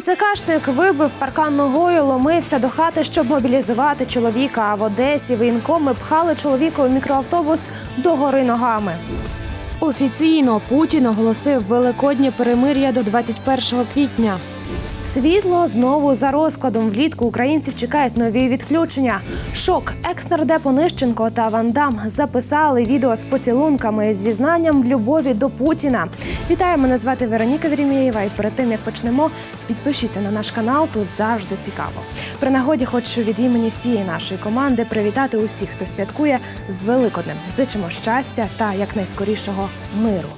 ТЦКшник вибив паркан ногою, ломився до хати, щоб мобілізувати чоловіка. А в Одесі воєнкоми пхали чоловіка у мікроавтобус до гори ногами. Офіційно Путін оголосив великоднє перемир'я до 21 квітня. Світло знову за розкладом. Влітку українців чекають нові відключення. Шок екс-нардеп Онищенко та Ван Дам записали відео з поцілунками з зізнанням в любові до Путіна. Вітаю, мене звати Вероніка Вірімєєва. І перед тим як почнемо, підпишіться на наш канал. Тут завжди цікаво. При нагоді хочу від імені всієї нашої команди привітати усіх, хто святкує з Великоднем. Зичимо щастя та якнайскорішого миру.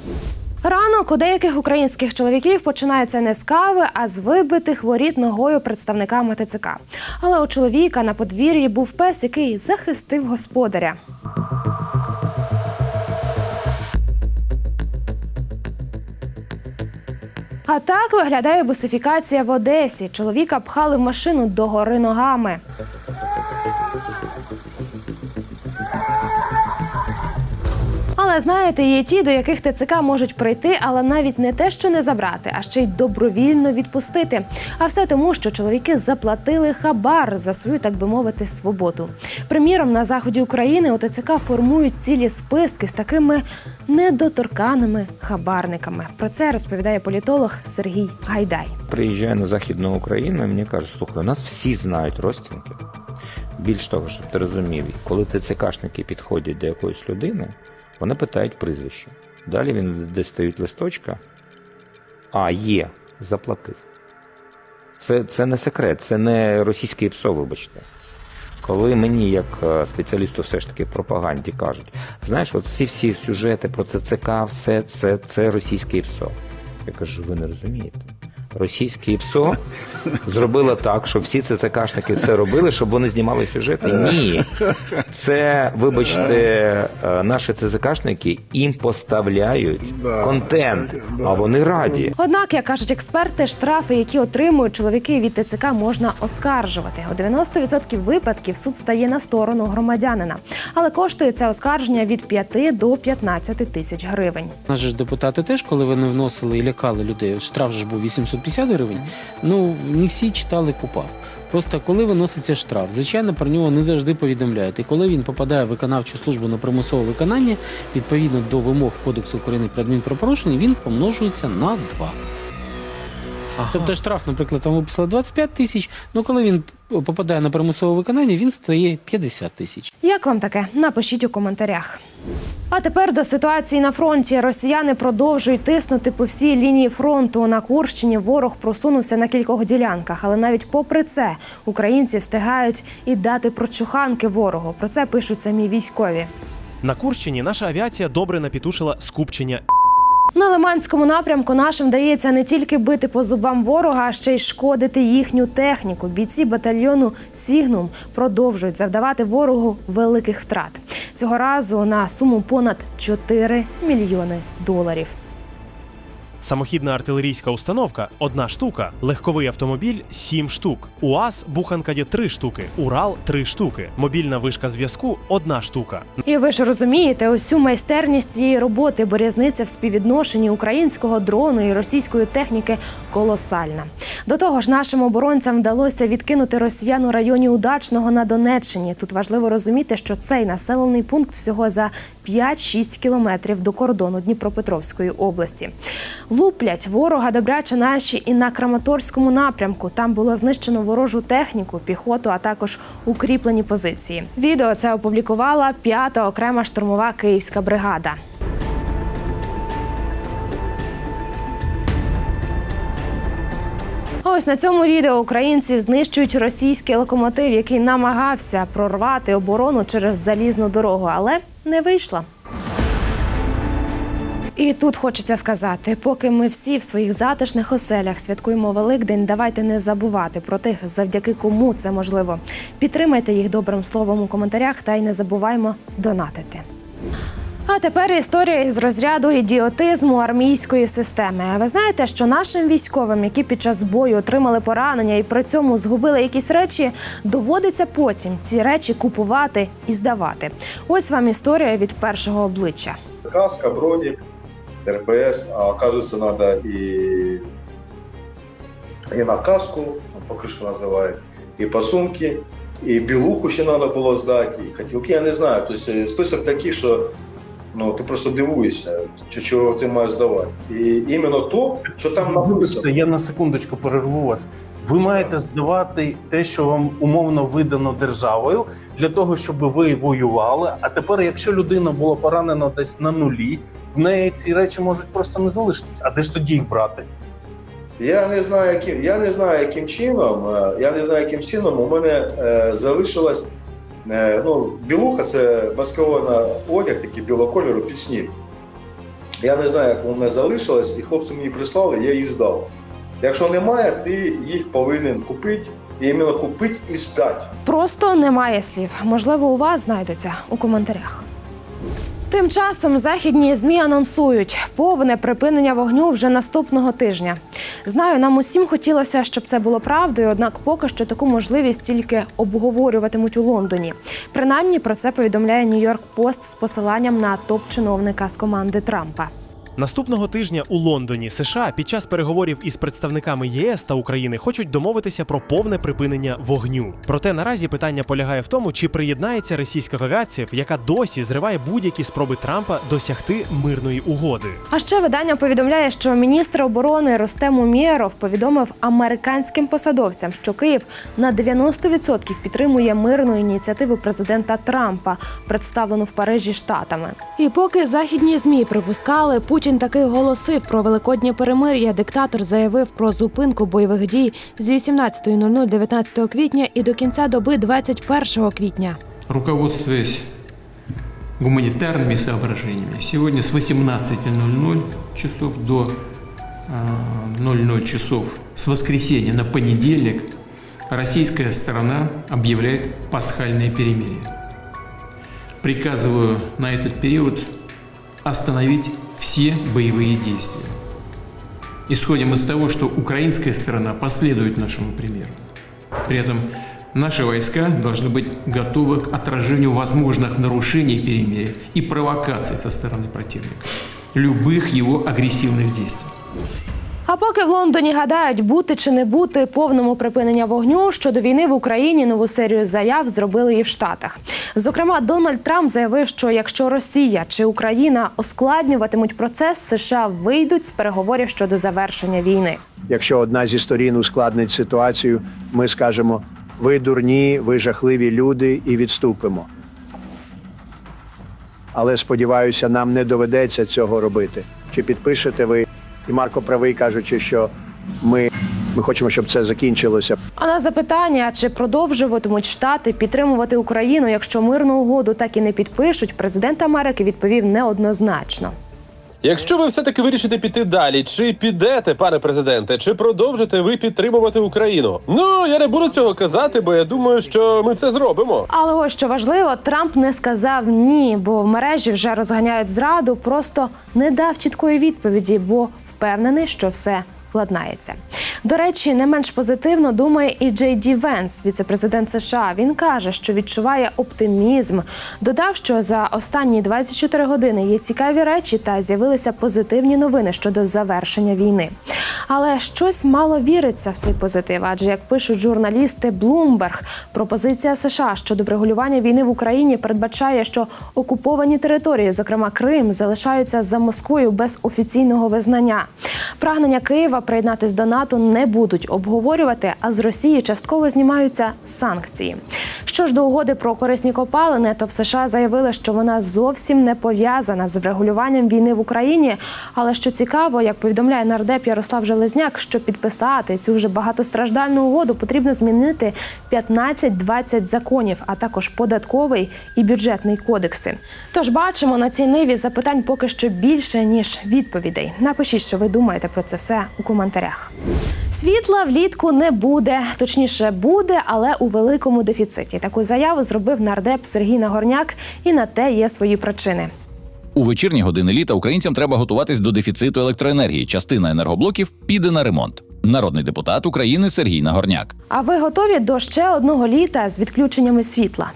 Ранок у деяких українських чоловіків починається не з кави, а з вибитих воріт ногою представниками ТЦК. Але у чоловіка на подвір'ї був пес, який захистив господаря. А так виглядає бусифікація в Одесі. Чоловіка пхали в машину до гори ногами. Знаєте, є ті, до яких ТЦК можуть прийти, але навіть не те, що не забрати, а ще й добровільно відпустити. А все тому, що чоловіки заплатили хабар за свою, так би мовити, свободу. Приміром, на заході України у ТЦК формують цілі списки з такими недоторканими хабарниками. Про це розповідає політолог Сергій Гайдай. Приїжджаю на Західну Україну, і мені кажуть, слухай, у нас всі знають розцінки. Більш того, щоб ти розумів, коли ТЦКшники підходять до якоїсь людини, вони питають прізвище. Далі він дістають листочка. А, є, заплатив. Це, це не секрет, це не російське ПСО, вибачте. Коли мені, як е, спеціалісту, все ж таки в пропаганді кажуть, знаєш, от всі всі сюжети про ЦЦК, все це, це російське ПСО. Я кажу, ви не розумієте. Російське ПСО зробило так, щоб всі ЦЦКшники це робили, щоб вони знімали сюжети. Ні. Це, вибачте, е, наші ЦЦКшники їм поставляють контент, а вони раді. Однак, як кажуть експерти, штрафи, які отримують чоловіки від ТЦК, можна оскаржувати. У 90% випадків суд стає на сторону громадянина, але коштує це оскарження від 5 до 15 тисяч гривень. Же ж депутати теж, коли вони вносили і лякали людей, штраф ж був 850 гривень. Ну не всі читали КУПАВ. Просто коли виноситься штраф, звичайно, про нього не завжди повідомляють. І коли він попадає в виконавчу службу на примусове виконання, відповідно до вимог Кодексу України про адмінпропорушення, він помножується на 2. Тобто штраф, наприклад, там виписали 25 тисяч, ну коли він попадає на примусове виконання, він стає 50 тисяч. Як вам таке? Напишіть у коментарях. А тепер до ситуації на фронті. Росіяни продовжують тиснути по всій лінії фронту. На Курщині ворог просунувся на кількох ділянках, але навіть попри це українці встигають і дати прочуханки ворогу. Про це пишуть самі військові. На Курщині наша авіація добре напітушила скупчення На Лиманському напрямку нашим вдається не тільки бити по зубам ворога, а ще й шкодити їхню техніку. Бійці батальйону Сігнум продовжують завдавати ворогу великих втрат. Цього разу на суму понад 4 мільйони доларів. Самохідна артилерійська установка одна штука, легковий автомобіль сім штук, УАЗ Буханкаді три штуки, Урал три штуки, мобільна вишка зв'язку одна штука. І ви ж розумієте усю майстерність цієї роботи, бо різниця в співвідношенні українського дрону і російської техніки колосальна. До того ж, нашим оборонцям вдалося відкинути росіян у районі Удачного на Донеччині. Тут важливо розуміти, що цей населений пункт всього за 5-6 кілометрів до кордону Дніпропетровської області. Луплять ворога добряче наші і на Краматорському напрямку. Там було знищено ворожу техніку, піхоту, а також укріплені позиції. Відео це опублікувала п'ята окрема штурмова київська бригада. Ось на цьому відео українці знищують російський локомотив, який намагався прорвати оборону через залізну дорогу, але не вийшло. І тут хочеться сказати, поки ми всі в своїх затишних оселях святкуємо Великдень, давайте не забувати про тих, завдяки кому це можливо. Підтримайте їх добрим словом у коментарях та й не забуваймо донатити. А тепер історія із розряду ідіотизму армійської системи. Ви знаєте, що нашим військовим, які під час бою отримали поранення і при цьому згубили якісь речі, доводиться потім ці речі купувати і здавати. Ось вам історія від першого обличчя. Каска, броник, РПС, а оказывается, надо и і на каску, покришку називають, і по сумки, і білуху ще треба було здати, і котілки, я не знаю. Тобто список такий, що ну, ти просто дивуєшся, чого ти маєш здавати. І іменно то, що там написано. я на секундочку перерву вас. Ви маєте здавати те, що вам умовно видано державою, для того, щоб ви воювали. А тепер, якщо людина була поранена десь на нулі, в неї ці речі можуть просто не залишитися. А де ж тоді їх брати? Я не знаю, яким я не знаю, яким чином. е, Я не знаю, яким чином у мене е, залишилась е, ну, білуха, це маскована одяг, такий білого кольору під. Я не знаю, як вона залишилась, і хлопці мені прислали, я її здав. Якщо немає, ти їх повинен купити, і іменно купити і здати. Просто немає слів. Можливо, у вас знайдуться у коментарях. Тим часом західні змі анонсують повне припинення вогню вже наступного тижня. Знаю, нам усім хотілося, щоб це було правдою, однак поки що таку можливість тільки обговорюватимуть у Лондоні. Принаймні про це повідомляє Нью-Йорк Пост з посиланням на топ-чиновника з команди Трампа. Наступного тижня у Лондоні США під час переговорів із представниками ЄС та України хочуть домовитися про повне припинення вогню. Проте наразі питання полягає в тому, чи приєднається Російська Федерація, яка досі зриває будь-які спроби Трампа досягти мирної угоди. А ще видання повідомляє, що міністр оборони Ростем Умєров повідомив американським посадовцям, що Київ на 90% підтримує мирну ініціативу президента Трампа, представлену в Парижі штатами. І поки західні змі припускали, Путін таки оголосив про великоднє перемир'я. Диктатор заявив про зупинку бойових дій з 18.00 19 квітня і до кінця доби 21 квітня. руководствуясь гуманитарными соображениями, сегодня с 18.00 часов до э, 00 часов с воскресенья на понедельник российская сторона объявляет пасхальное перемирие. Приказываю на этот период остановить все боевые действия. Исходим из того, что украинская сторона последует нашему примеру. При этом наши войска должны быть готовы к отражению возможных нарушений перемирия и провокаций со стороны противника, любых его агрессивных действий. А поки в Лондоні гадають, бути чи не бути повному припинення вогню щодо війни в Україні, нову серію заяв зробили і в Штатах. Зокрема, Дональд Трамп заявив, що якщо Росія чи Україна ускладнюватимуть процес, США вийдуть з переговорів щодо завершення війни. Якщо одна зі сторін ускладнить ситуацію, ми скажемо: ви дурні, ви жахливі люди, і відступимо. Але сподіваюся, нам не доведеться цього робити. Чи підпишете ви? І Марко правий кажучи, що ми, ми хочемо, щоб це закінчилося. А на запитання, чи продовжуватимуть штати підтримувати Україну, якщо мирну угоду так і не підпишуть, президент Америки відповів неоднозначно. Якщо ви все-таки вирішите піти далі, чи підете, пане президенте, чи продовжите ви підтримувати Україну? Ну я не буду цього казати, бо я думаю, що ми це зробимо. Але ось що важливо, Трамп не сказав ні, бо в мережі вже розганяють зраду, просто не дав чіткої відповіді, бо впевнений, що все владнається. До речі, не менш позитивно думає і Джей Ді Венс, віцепрезидент США. Він каже, що відчуває оптимізм. Додав, що за останні 24 години є цікаві речі та з'явилися позитивні новини щодо завершення війни. Але щось мало віриться в цей позитив, адже як пишуть журналісти Bloomberg, пропозиція США щодо врегулювання війни в Україні передбачає, що окуповані території, зокрема Крим, залишаються за Москвою без офіційного визнання. Прагнення Києва приєднатись до НАТО не будуть обговорювати, а з Росії частково знімаються санкції. Що ж до угоди про корисні копалини, то в США заявили, що вона зовсім не пов'язана з врегулюванням війни в Україні. Але що цікаво, як повідомляє нардеп Ярослав Железняк, щоб підписати цю вже багатостраждальну угоду, потрібно змінити 15-20 законів, а також податковий і бюджетний кодекси. Тож бачимо на цій ниві запитань поки що більше ніж відповідей. Напишіть, що ви думаєте про це все у коментарях. Світла влітку не буде, точніше буде, але у великому дефіциті. Таку заяву зробив нардеп Сергій Нагорняк, і на те є свої причини. У вечірні години літа українцям треба готуватись до дефіциту електроенергії. Частина енергоблоків піде на ремонт. Народний депутат України Сергій Нагорняк. А ви готові до ще одного літа з відключеннями світла?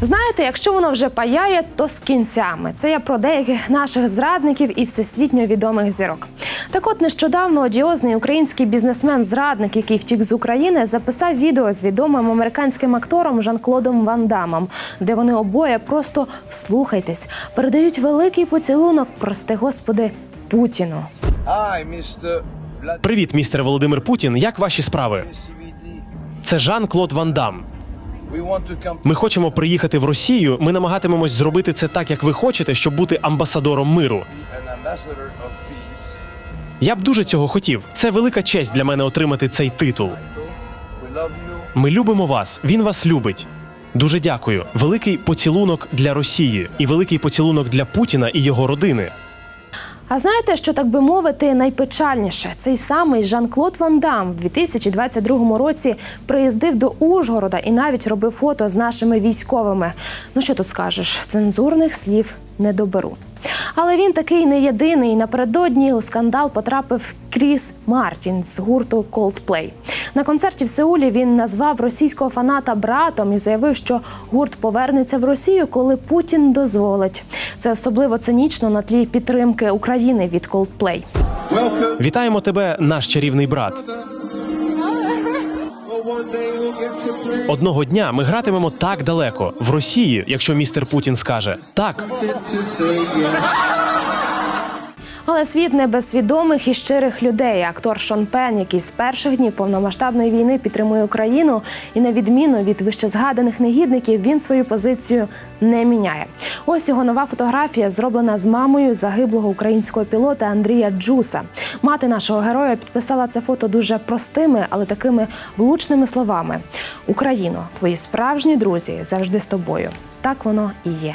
Знаєте, якщо воно вже паяє, то з кінцями. Це я про деяких наших зрадників і всесвітньо відомих зірок. Так от нещодавно одіозний український бізнесмен-зрадник, який втік з України, записав відео з відомим американським актором Жан-Клодом Ван Дамом, де вони обоє просто вслухайтесь, передають великий поцілунок, прости господи, Путіну. Привіт, містер Володимир Путін. Як ваші справи? Це Жан-Клод Ван Дам. Ми хочемо приїхати в Росію. Ми намагатимемось зробити це так, як ви хочете, щоб бути амбасадором миру. Я б дуже цього хотів. Це велика честь для мене отримати цей титул. Ми любимо вас. Він вас любить. Дуже дякую. Великий поцілунок для Росії і великий поцілунок для Путіна і його родини. А знаєте, що так би мовити, найпечальніше? Цей самий Жан-Клод Ван Дам в 2022 році приїздив до Ужгорода і навіть робив фото з нашими військовими. Ну що тут скажеш? Цензурних слів не доберу. Але він такий не єдиний. Напередодні у скандал потрапив Кріс Мартін з гурту Coldplay. На концерті в Сеулі він назвав російського фаната братом і заявив, що гурт повернеться в Росію, коли Путін дозволить. Це особливо цинічно на тлі підтримки України від Coldplay. Вітаємо тебе, наш чарівний брат. Одного дня ми гратимемо так далеко в Росії, якщо містер Путін скаже так. Але світ не без свідомих і щирих людей. Актор Шон Пен, який з перших днів повномасштабної війни підтримує Україну, і на відміну від вищезгаданих негідників, він свою позицію не міняє. Ось його нова фотографія зроблена з мамою загиблого українського пілота Андрія Джуса. Мати нашого героя підписала це фото дуже простими, але такими влучними словами: Україно, твої справжні друзі завжди з тобою. Так воно і є.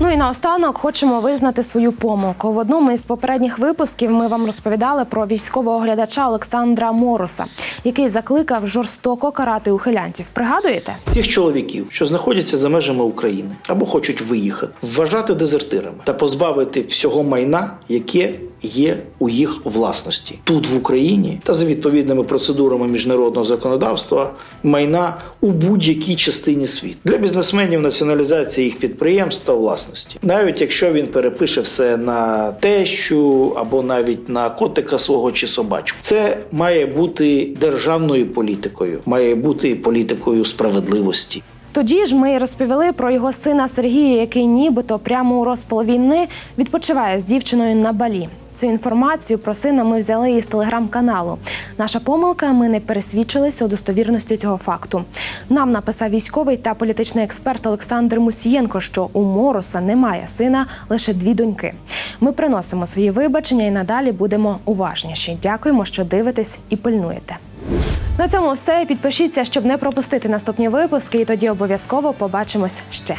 Ну і наостанок хочемо визнати свою помилку. В одному із попередніх випусків ми вам розповідали про військового оглядача Олександра Мороса, який закликав жорстоко карати ухилянтів. Пригадуєте? тих чоловіків, що знаходяться за межами України або хочуть виїхати, вважати дезертирами та позбавити всього майна, яке є у їх власності тут в Україні та за відповідними процедурами міжнародного законодавства майна у будь-якій частині світу для бізнесменів націоналізація їх підприємств та власності, навіть якщо він перепише все на тещу або навіть на котика свого чи собачку, це має бути державною політикою, має бути політикою справедливості. Тоді ж ми розповіли про його сина Сергія, який нібито прямо у розпал війни відпочиває з дівчиною на балі. Цю інформацію про сина ми взяли із телеграм-каналу. Наша помилка, ми не пересвідчилися у достовірності цього факту. Нам написав військовий та політичний експерт Олександр Мусієнко, що у Мороса немає сина, лише дві доньки. Ми приносимо свої вибачення і надалі будемо уважніші. Дякуємо, що дивитесь і пильнуєте. На цьому все. Підпишіться, щоб не пропустити наступні випуски, і тоді обов'язково побачимось ще.